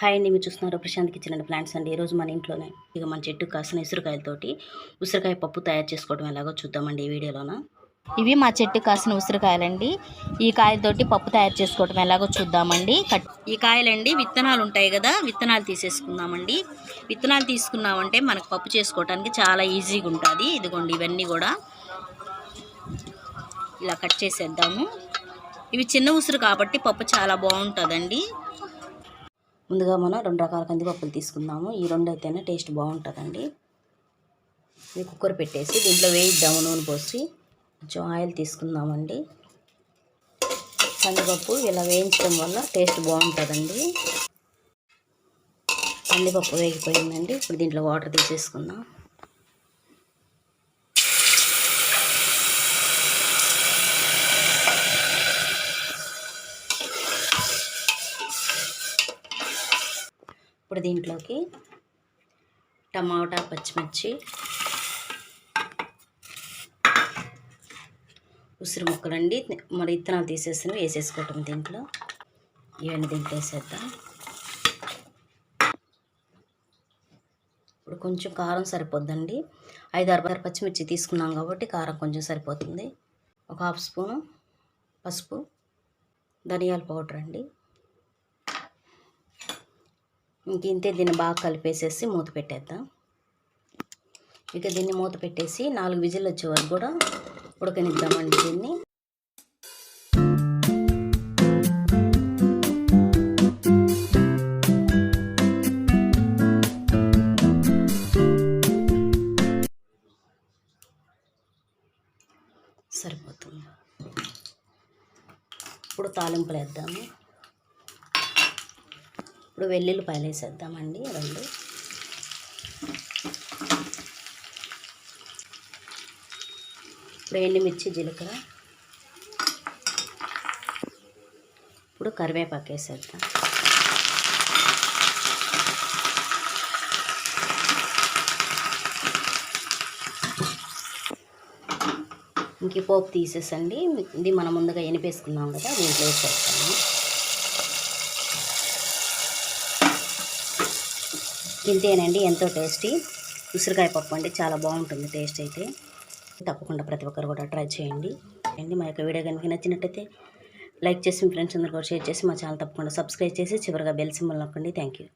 Hi అండి మీరు చూస్తున్నారు ప్రశాంత్ కిచెన్ అండ్ ప్లాంట్స్ అండి. ఈరోజు మన ఇంట్లోనే ఇక మన చెట్టు కాసిన ఉసిరికాయలతోటి ఉసిరికాయ పప్పు తయారు చేసుకోవడం ఎలాగో చూద్దామండి ఈ వీడియోలోన? ఇవి మా చెట్టు కాసిన ఉసిరికాయలండి. ఈ కాయలతోటి పప్పు తయారు చేసుకోవటం ఎలాగో చూద్దామండి. కట్ ఈ కాయలండి విత్తనాలు ఉంటాయి కదా విత్తనాలు తీసేసుకుందామండి. విత్తనాలు తీసుకున్నామంటే మనకు పప్పు చేసుకోవడానికి చాలా ఈజీగా ఉంటుంది. ఇదిగోండి ఇవన్నీ కూడా ఇలా కట్ చేసేద్దాము. ఇవి చిన్న ఉసురు కాబట్టి పప్పు చాలా బాగుంటుందండి. ముందుగా మనం రెండు రకాల కందిపప్పులు తీసుకుందాము. ఈ రెండు అయితేనే టేస్ట్ బాగుంటుందండి. ఇది కుక్కర్ పెట్టేసి దీంట్లో వేయిద్దాము నూనె పోసి. కొంచెం ఆయిల్ తీసుకుందామండి. కందిపప్పు ఇలా వేయించడం వల్ల టేస్ట్ బాగుంటుందండి. కందిపప్పు వేగిపోయిందండి. ఇప్పుడు దీంట్లో వాటర్ తీసేసుకుందాం. ఇప్పుడు దీంట్లోకి టమాటా పచ్చిమిర్చి ఉసిరి ముక్కలండి మరి ఇత్తనాలు తీసేసి వేసేసుకోవటం దీంట్లో. ఇవన్నీ దీంట్లో వేసేద్దాం. ఇప్పుడు కొంచెం కారం సరిపోద్దండి. ఐదు ఆరు పచ్చిమిర్చి తీసుకున్నాం కాబట్టి కారం కొంచెం సరిపోతుంది. ఒక హాఫ్ స్పూను పసుపు ధనియాల పౌడర్ అండి. ఇంతే దీన్ని బాగా కలిపేసేసి మూత పెట్టేద్దాం. ఇక దీన్ని మూత పెట్టేసి నాలుగు విజిల్ వచ్చే వరకు కూడా ఉడకనిద్దామండి దీన్ని. సరిపోతుంది. ఇప్పుడు తాలింపులు వేద్దాము ఇప్పుడు వెల్లుల్లిపాయలు వేసేద్దామండి రెండు. ఇప్పుడు ఎండుమిర్చి జీలకర్ర. ఇప్పుడు కరివేపాకు వేసేద్దాం. ఇంక పోపు తీసేసండి. ఇది మనం ముందుగా ఎనిపేసుకున్నాం కదా దీంట్లో వేసేస్తాము ఇంతేనండి ఎంతో టేస్టీ. ఉసిరికాయ పప్పు అండి చాలా బాగుంటుంది టేస్ట్ అయితే. తప్పకుండా ప్రతి ఒక్కరు కూడా ట్రై చేయండి. అండి మా యొక్క వీడియో కనుక నచ్చినట్టయితే లైక్ చేసి మీ ఫ్రెండ్స్ అందరు కూడా షేర్ చేసి మా ఛానల్ తప్పకుండా సబ్స్క్రైబ్ చేసి చివరిగా బెల్ సింబల్ నొక్కండి. Thank you